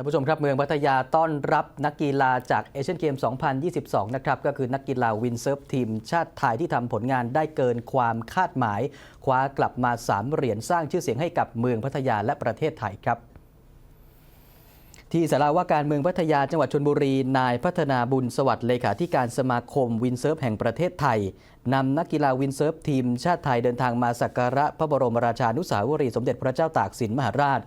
ท่านผู้ชมครับเมืองพัทยาต้อนรับนักกีฬาจากเอเชียนเกม 2022 นะครับ ก็คือนักกีฬาวินเซิร์ฟทีมชาติไทยที่ทำผลงานได้เกินความคาดหมาย คว้ากลับมา3เหรียญสร้างชื่อเสียงให้กับเมืองพัทยาและประเทศไทยครับที่สาราว่าการเมืองพัทยาจังหวัดชนบุรี นายพัฒนาบุญสวัสดิ์เลขาธิการสมาคมวินเซิร์ฟแห่งประเทศไทยนำนักกีฬาวินเซิร์ฟทีมชาติไทยเดินทางมาสักการะพระบรมราชานุสาวรีย์สมเด็จพระเจ้าตากสินมหาราช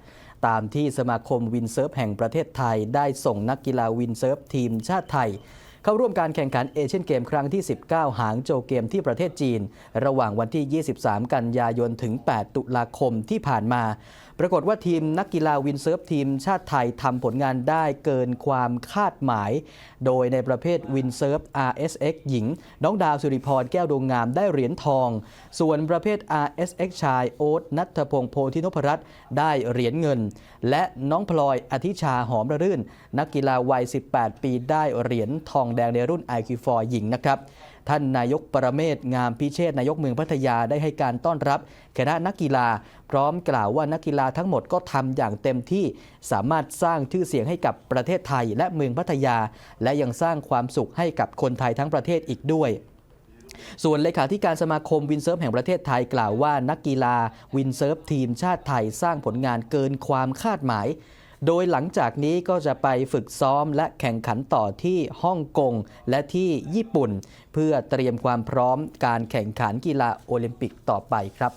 ตามที่สมาคมวินเซิร์ฟแห่งประเทศไทย ได้ส่งนักกีฬาวินเซิร์ฟทีมชาติไทย เข้าร่วมการแข่งขันเอเชียนเกมครั้งที่ 19 หางโจเกมที่ประเทศจีน ระหว่างวันที่ 23 กันยายนถึง 8 ตุลาคมที่ผ่านมาปรากฏว่าทีมนักกีฬาวินเซิร์ฟทีมชาติไทยทำผลงานได้เกินความคาดหมาย โดยในประเภทวินเซิร์ฟ RSX หญิง น้องดาวสุริพรแก้วดวงงามได้เหรียญทอง ส่วนประเภท RSX ชายโอ๊ตนัทพงศ์โพธินพรัตน์ได้เหรียญเงิน และน้องพลอยอธิชาหอมระรื่น นักกีฬาวัย 18 ปีได้เหรียญทองแดงในรุ่น IQ4 หญิงนะครับ ท่านนายกประเมศงามพิเชษนายกเมืองพัทยาได้ให้การต้อนรับคณะนักกีฬา พร้อมกล่าวว่านักกีฬาทั้งหมดก็ทำอย่างเต็มที่สามารถสร้างชื่อเสียงให้กับประเทศไทยและเมืองพัทยา และยังสร้างความสุขให้กับคนไทยทั้งประเทศอีกด้วยส่วนเลขาธิการสมาคมวินเซิร์ฟแห่งประเทศไทยกล่าวว่านักกีฬาวินเซิร์ฟทีมชาติไทยสร้างผลงานเกินความคาดหมาย โดยหลังจากนี้ก็จะไปฝึกซ้อมและแข่งขันต่อที่ฮ่องกงและที่ญี่ปุ่น เพื่อเตรียมความพร้อมการแข่งขันกีฬาโอลิมปิกต่อไปครับ